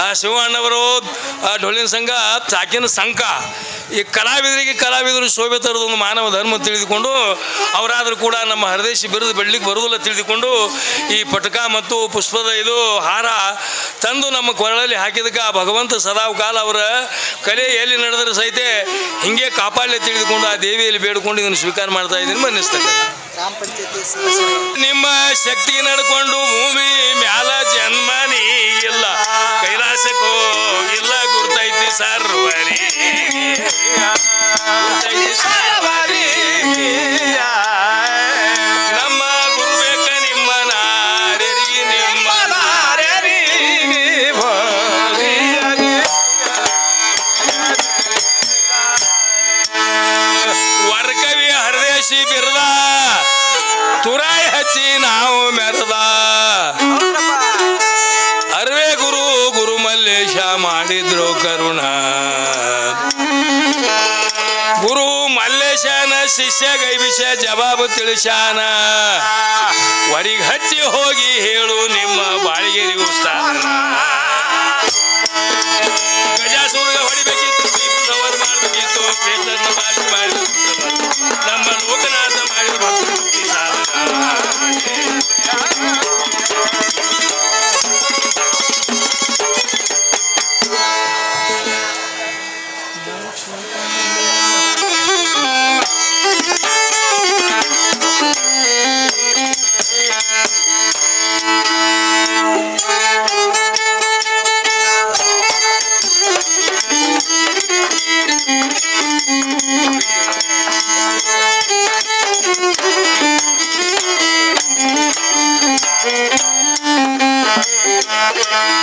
ಆ ಶಿವಣ್ಣವರು ಡೊಳ್ಳಿನ ಸಂಘ ಚಾಕಿನ ಸಂಘ ಈ ಕಲಾವಿದರಿಗೆ ಕಲಾವಿದರು ಶೋಭೆ ಒಂದು ಮಾನವ ಧರ್ಮ ತಿಳಿದುಕೊಂಡು ಅವರಾದರೂ ಕೂಡ ನಮ್ಮ ಹರದೇಶಿ ಬಿರುದು ಬೆಳ್ಳಿಗೆ ಬರುವುದಿಲ್ಲ ತಿಳಿದುಕೊಂಡು ಈ ಪಟಕ ಮತ್ತು ಪುಷ್ಪದ ಇದು ಹಾರ ತಂದು ನಮ್ಮ ಕೊರಳಲ್ಲಿ ಹಾಕಿದಕ್ಕೆ ಆ ಭಗವಂತ ಸದಾವ ಕಾಲ ಅವರ ಕಲೆ ಎಲ್ಲಿ ನಡೆದ್ರೆ ಸಹಿತ ಹಿಂಗೆ ಕಾಪಾಡಲಿ ತಿಳಿದುಕೊಂಡು ಆ ದೇವಿಯಲ್ಲಿ ಬೇಡಿಕೊಂಡು ಇದನ್ನು ಸ್ವೀಕಾರ ಮಾಡ್ತಾ ಇದ್ದೀನಿ ಸದಸ್ಯರು. ನಿಮ್ಮ ಶಕ್ತಿ ನಡ್ಕೊಂಡು ಭೂಮಿ ಮ್ಯಾಲ ಜನ್ಮ ನೀಗಿಲ್ಲ ಕೈಲಾಸಕ್ಕೋ ಇಲ್ಲ ಗುರ್ತೈತಿ ಸರ್ವರಿ. ಸರ್ವರಿ. ನಮ್ಮ ಗುರುಬೇಕ ನಿಮ್ಮ ನಾರಿ ನಿಮ್ಮ ವರ್ಕವಿ ಹರದೇಶಿ ಬಿರ್ದ, ತುರಾಯಿ ಹಚ್ಚಿ ನಾವು ಮೆರೆದ. ಶಿಷ್ಯ ವಿಷಯ ಜವಾಬು ತಿಳಿಸಾನ ವರಿಗೆ ಹಚ್ಚಿ ಹೋಗಿ ಹೇಳು ನಿಮ್ಮ ಬಾಳಿಗೆ ಉಸ್ತಾನ ಗಜಾಸುರಗ ಹೊಡಿಬೇಕಿತ್ತು ಮಾಡಬೇಕಿತ್ತು ನಮ್ಮ ಲೋಕನಾಥ ಮಾಡಿದ ಸಾಧನ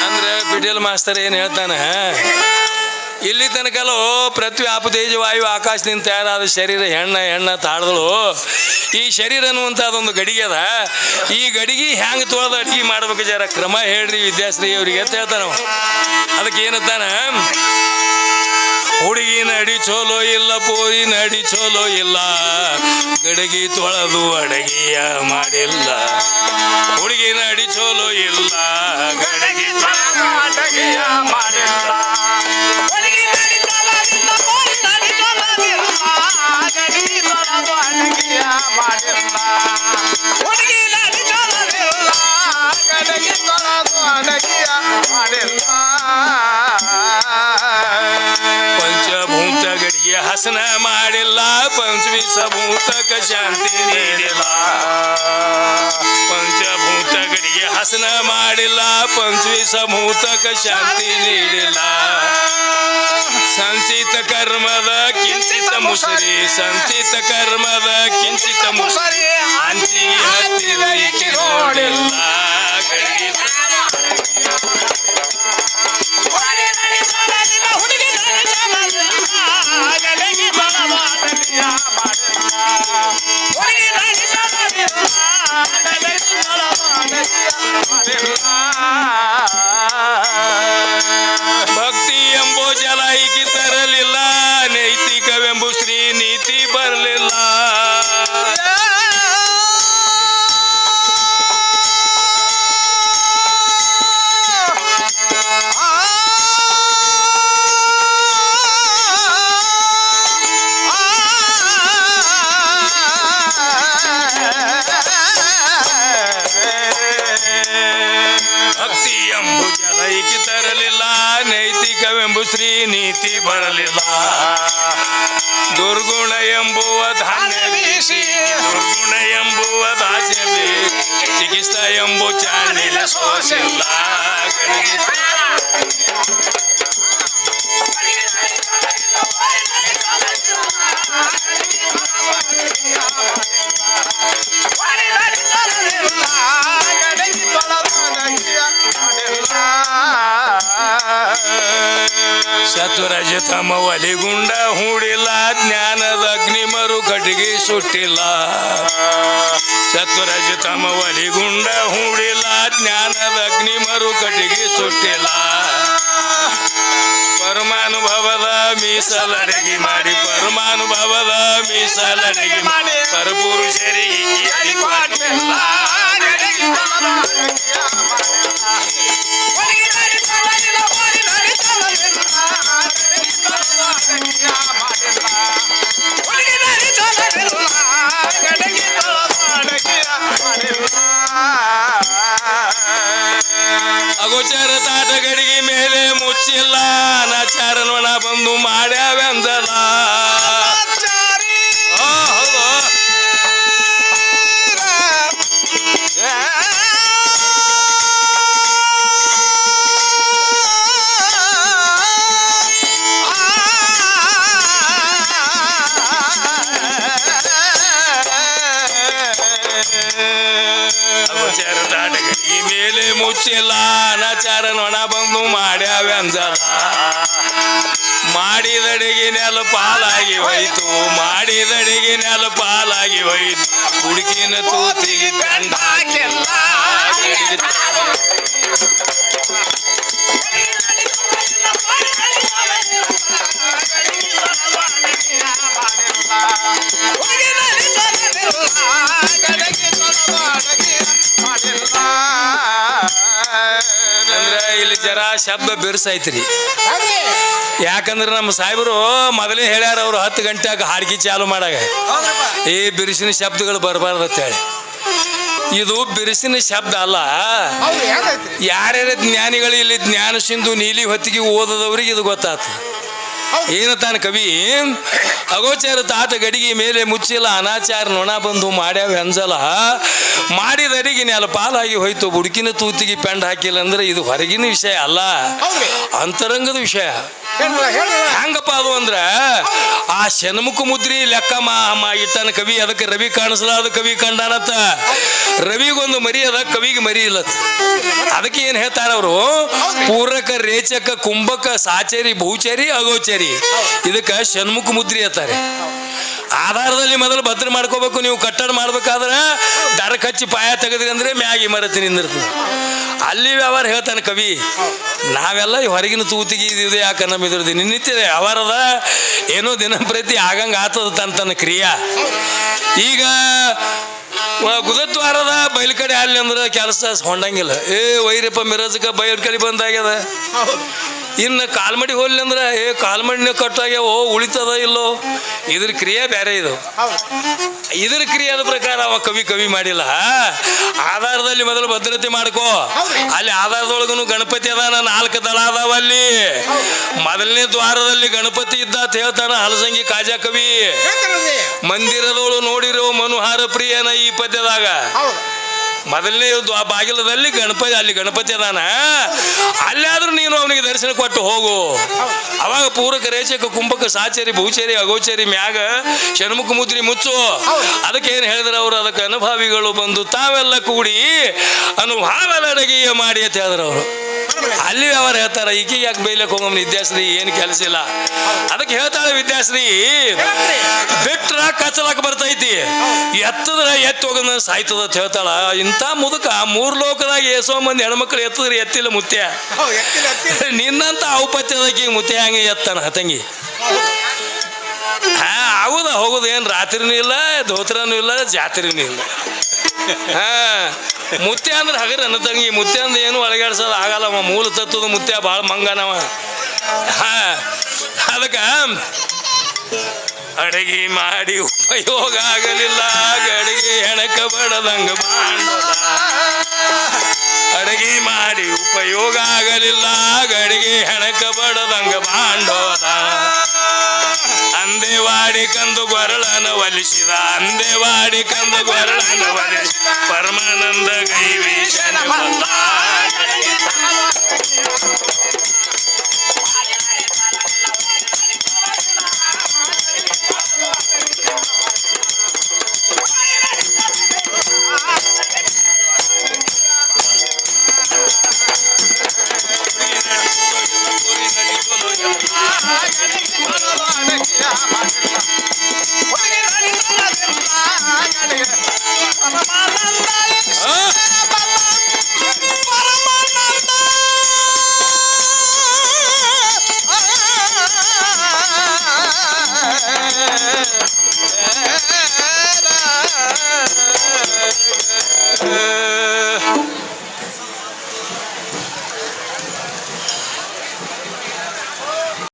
ಅಂದ್ರೆ ಪಿಡಿಯಲ್ ಮಾಸ್ತರ್ ಏನು ಹೇಳ್ತಾನೆ? ಇಲ್ಲಿ ತನಕಲೂ ಪೃಥ್ವಿ ಆಪತೇಜ ವಾಯು ಆಕಾಶದಿಂದ ತಯಾರಾದ ಶರೀರ ಹೆಣ್ಣ ಹೆಣ್ಣ ತಾಳ್ದಳು. ಈ ಶರೀರ ಅನ್ನುವಂಥದ್ದೊಂದು ಗಡಿಗೆ ಅದ. ಈ ಗಡಿಗೆ ಹ್ಯಾಂಗೆ ತೊಳೆದು ಅಡಿಗೆ ಮಾಡ್ಬೇಕು ಜರ ಕ್ರಮ ಹೇಳ್ರಿ ವಿದ್ಯಾಶ್ರೀ ಅವ್ರಿಗೆ ಅಂತ ಹೇಳ್ತಾನ. ಅದಕ್ಕೆ ಏನಂತಾನ? ಹುಡುಗಿ ನಡಿ ಚೋಲೋ ಇಲ್ಲ ಪೋರಿ ನಡಿ ಚೋಲೋ ಇಲ್ಲ. ಗಡಗಿ ತೊಳೆದು ಅಡಗಿಯ ಮಾಡಿಲ್ಲ. ಹುಡುಗಿ ನಡಿ ಚೋಲೋ ಇಲ್ಲ, ಗಡಗಿ ತೊಳೆದು ಹಸನ ಮಾಡಿಲ್ಲ. ಪಂಚವಿಸಭೂತಕ ಶಾಂತಿ ನೀಡಿಲ್ಲ. ಪಂಚಭೂತಗಳಿಗೆ ಹಸನ ಮಾಡಿಲ್ಲ. ಪಂಚವಿಸಭೂತಕ ಶಾಂತಿ ನೀಡಿಲ್ಲ. ಸಂಚಿತ ಕರ್ಮದ ಕಿಂಚಿತ ಮುಸರಿ, ಸಂಚಿತ ಕರ್ಮದ ಕಿಂಚಿತ ಮುಸರಿ. ಅಂಚಿಗೆ ಚಿಕಿತ್ಸಾ ಎಂಬು ಚಾಣಿಲ ಸೋಸಿಲ್ಲ ಸತ್ವರಜತಮ ಒಲಿಗುಂಡ ಹೂಡಿಲ್ಲ ಜ್ಞಾನದ ಅಗ್ನಿ ಮರು ಕಟ್ಟಿಗೆ ಸುಟ್ಟಿಲ್ಲ ಸತ್ವರಜತಮ ಗುಂಡ ಹೂಡಿಲ್ಲ, ಜ್ಞಾನದ ಅಗ್ನಿ ಮರು ಕಟ್ಟಿಗೆ ಸುಟ್ಟಿಲ್ಲ. ಪರಮಾನುಭವದ ಮೀಸಲಡಗಿ ಮಾಡಿ, ಪರಮಾನುಭವದ ಮೀಸಲಡಗಿ ಮಾಡಿ ಪರಪುರುಷರಿಗೆ ಗಡಿಗೆ ಮೇಲೆ ಮುಚ್ಚಿಲ್ಲ. ಅನಾಚಾರ ನೊಣ ಬಂದು ಮಾಡ್ಯಾವೆಂದಲ್ಲ ಮಾಡಿದಡಿಗೆ ನೆಲ ಪಾಲಾಗಿ ಹೋಯ್ತು. ಮಾಡಿದಡಿಗೆ ನೆಲ ಪಾಲಾಗಿ ಹೋಯ್ತು. ಹುಡುಕಿನ ತೂತಿಗೆ ಕಂಡಾಕೆಲ್ಲ ಜರ ಶಬ್ದ ಬಿರ್ಸೈತ್ರಿ. ಯಾಕಂದ್ರೆ ನಮ್ಮ ಸಾಹೇಬರು ಮೊದಲೇ ಹೇಳ್ಯಾರ ಅವ್ರು ಹತ್ತು ಗಂಟೆಗೆ ಹಾಡ್ಗಿ ಚಾಲು ಮಾಡಾಗ. ಈ ಬಿರುಸಿನ ಶಬ್ದಗಳು ಬರಬಾರ್ದು ಹೇಳಿ. ಇದು ಬಿರುಸಿನ ಶಬ್ದ ಅಲ್ಲ. ಯಾರ್ಯಾರ ಜ್ಞಾನಿಗಳು ಇಲ್ಲಿ ಜ್ಞಾನ ಸಿಂಧು ನೀಲಿ ಹೊತ್ತಿಗೆ ಓದದವ್ರಿಗೆ ಇದು ಗೊತ್ತಾತು ಏನು ತಾನ ಕವಿ? ಅಗೋಚಾರ ತಾತ ಗಡಿಗೆ ಮೇಲೆ ಮುಚ್ಚಿಲ್ಲ ಅನಾಚಾರ ನೊಣ ಬಂದು ಮಾಡ್ಯಾವ ಅಂಜಲ ಮಾಡಿದ ಅಡಿಗೆ ನೆಲ ಪಾಲಾಗಿ ಹೋಯ್ತು ಬುಡುಕಿನ ತೂತಿಗೆ ಪೆಂಡ್ ಹಾಕಿಲ್ಲ ಅಂದ್ರೆ ಇದು ಹೊರಗಿನ ವಿಷಯ ಅಲ್ಲ. ಅಂತರಂಗದ ವಿಷಯ. ಹೆಂಗಪ್ಪ ಅದು ಅಂದ್ರ ಆ ಶನಮುಖ ಮುದ್ರಿ ಲೆಕ್ಕ ಇಟ್ಟನ ಕವಿ ಅದಕ್ಕೆ ರವಿ ಕಾಣಿಸಲಾದ ಕವಿ ಕಂಡಾನತ್ತ. ರವಿಗೊಂದು ಮರಿ ಅದ ಕವಿಗೆ ಮರಿ ಇಲ್ಲ. ಅದಕ್ಕೆ ಏನ್ ಹೇಳ್ತಾರ ಅವರು ಪೂರಕ ರೇಚಕ ಕುಂಭಕ ಸಾಚರಿ ಬಹುಚರಿ ಅಗೋಚರಿ. ಇದಕ್ಕ ಷಣ್ಮುಖ ಮುದ್ರಿ ಅಂತಾರೆ. ಆಧಾರದಲ್ಲಿ ಮೊದಲು ಭದ್ರ ಮಾಡ್ಕೋಬೇಕು, ನೀವು ಕಟ್ಟಡ ಮಾಡ್ಬೇಕಾದ್ರೆ ದರ ಕಚ್ಚಿ ಪಾಯ ತೆಗೆದ್ರಿ ಅಂದ್ರೆ ಮ್ಯಾಗಿ ಮರತಿ ನಿಂದಿರ್ತದೆ. ಅಲ್ಲಿ ವ್ಯವಹಾರ ಹೇಳ್ತಾನೆ ಕವಿ, ನಾವೆಲ್ಲ ಈ ಹೊರಗಿನ ತೂತಿಗೆ ಇದು ಯಾಕೆ ನಮ್ಮ ಇದ್ರದ್ದು ನಿನ್ನಿತ್ಯ ವ್ಯವಹಾರದ ಏನೋ ದಿನಂಪ್ರತಿ ಆಗಂಗೆ ಆತದ ತನ್ನ ತನ್ನ ಕ್ರಿಯಾ. ಈಗ ಗುದದ್ವಾರದ ಬಯಲು ಕಡೆ ಅಲ್ಲಿ ಅಂದ್ರೆ ಕೆಲಸ ಹೊಂಡಂಗಿಲ್ಲ. ಏ, ವೈರಪ್ಪ ಮಿರಜಕ ಬಯಲು ಕಡೆ ಬಂದಾಗ್ಯದ. ಇನ್ನು ಕಾಲ್ಮಡಿ ಹೋಗ್ಲಿ ಅಂದ್ರೆ, ಏ, ಕಾಲ್ಮಡಿನ ಕಟ್ಟಾಗ್ಯಾವ, ಉಳಿತದ ಇಲ್ಲೋ? ಇದ್ರ ಕ್ರಿಯೆ ಬೇರೆ ಇದು. ಇದ್ರ ಕ್ರಿಯಾದ ಪ್ರಕಾರ ಅವ ಕವಿ ಕವಿ ಮಾಡಿಲ್ಲ. ಆಧಾರದಲ್ಲಿ ಮೊದಲು ಭದ್ರತೆ ಮಾಡ್ಕೋ. ಅಲ್ಲಿ ಆಧಾರದೊಳಗನು ಗಣಪತಿ ಅದಾನ, ನಾಲ್ಕು ದಳ ಅದಾವ ಅಲ್ಲಿ. ಮೊದಲನೇ ದ್ವಾರದಲ್ಲಿ ಗಣಪತಿ ಇದ್ದ ಅಂತ ಹೇಳ್ತಾನ ಹಲಸಂಗಿ ಕಾಜಾ ಕವಿ. ಮಂದಿರದೋಳು ನೋಡಿರೋ ಮನೋಹಾರ ಪ್ರಿಯನ ಈ ಪದ್ಯದಾಗ. ಮೊದಲನೇ ಆ ಬಾಗಿಲದಲ್ಲಿ ಗಣಪತಿ ಅಲ್ಲಿ ಗಣಪತಿ ಅದಾನ. ಅಲ್ಲಾದ್ರೂ ನೀನು ಅವನಿಗೆ ದರ್ಶನ ಕೊಟ್ಟು ಹೋಗು. ಅವಾಗ ಪೂರಕ ರೇಚಕ ಕುಂಭಕ ಸಾಚೇರಿ ಭೂಚೇರಿ ಅಗೋಚೇರಿ ಮ್ಯಾಗ ಷಣ್ಮುಖ ಮುದ್ರಿ ಮುಚ್ಚು. ಅದಕ್ಕೆ ಏನು ಹೇಳಿದ್ರು ಅವರು? ಅದಕ್ಕೆ ಅನುಭಾವಿಗಳು ಬಂದು ತಾವೆಲ್ಲ ಕೂಡಿ ಅನುಭಾವದ ಅಡಗೆಯ ಮಾಡಿ ಅಂತ ಹೇಳಿದ್ರು ಅವರು. ಅಲ್ಲಿ ವ್ಯವಹಾರ ಹೇಳ್ತಾರ ಈಕೆ ಯಾಕೆ ಬೈಲಕ್ ಹೋಗಮ್ ವಿದ್ಯಾಶ್ರೀ, ಏನು ಕೆಲಸ ಇಲ್ಲ? ಅದಕ್ಕೆ ಹೇಳ್ತಾಳೆ ವಿದ್ಯಾಶ್ರೀ, ಬಿಟ್ರ ಕಚ್ಚಲಾಕ ಬರ್ತೈತಿ. ಎತ್ತದ್ರ ಎತ್ತಿ ಹೋಗೋದ ಸಾಯ್ತದ ಅಂತ ಹೇಳ್ತಾಳ. ಇಂಥ ಮುದುಕ ಮೂರ್ ಲೋಕದಾಗ ಎಸೋ ಮಂದಿ ಹೆಣ್ಮಕ್ಳು ಎತ್ತದ್ರೆ ಎತ್ತಿಲ್ಲ ಮುತ್ಯ. ನಿನ್ನಂತ ಔಪತ್ಯದಕ್ಕೆ ಮುತ್ಯ ಹಂಗೆ ಎತ್ತಾನ ಹತಂಗಿ. ಹಾ, ಹೌದ, ಹೋಗೋದು ಏನು ರಾತ್ರಿನೂ ಇಲ್ಲ ಧೋತ್ರನೂ ಇಲ್ಲ, ಜಾತ್ರೆನೂ ಇಲ್ಲ. ಹಾ. ಮುತ್ಯ ಅಂದ್ರೆ ಹಗರ ನನ್ನ ತಂಗಿ ಅಂದ್ರೆ ಏನು ಒಳಗಾಡ್ಸೋದು ಆಗಲ್ಲವ ಮೂಲ ತತ್ವದ ಮುತ್ಯ ಭಾಳ ಮಂಗನವ ಅದಕ್ಕ ಅಡಗಿ ಮಾಡಿ ಉಪಯೋಗ ಆಗಲಿಲ್ಲ. ಗಡಿಗೆ ಹೆಣಕ ಬಡದಂಗ ಬಾಂಡೋದ ಅಡಗಿ ಮಾಡಿ ಉಪಯೋಗ ಆಗಲಿಲ್ಲ. ಅಡಿಗೆ ಹೆಣಕ ಬಡದಂಗ ಬಾಂಡೋದ ಅಂದೇವಾಡಿ ಕಂದು ಗೊರಳನ ಒಲಿಸಿದ. ಅಂದೇವಾಡಿ ಕಂದು ಗೊರಳನ ಒಲಿಸಿದ ಪರಮಾನಂದ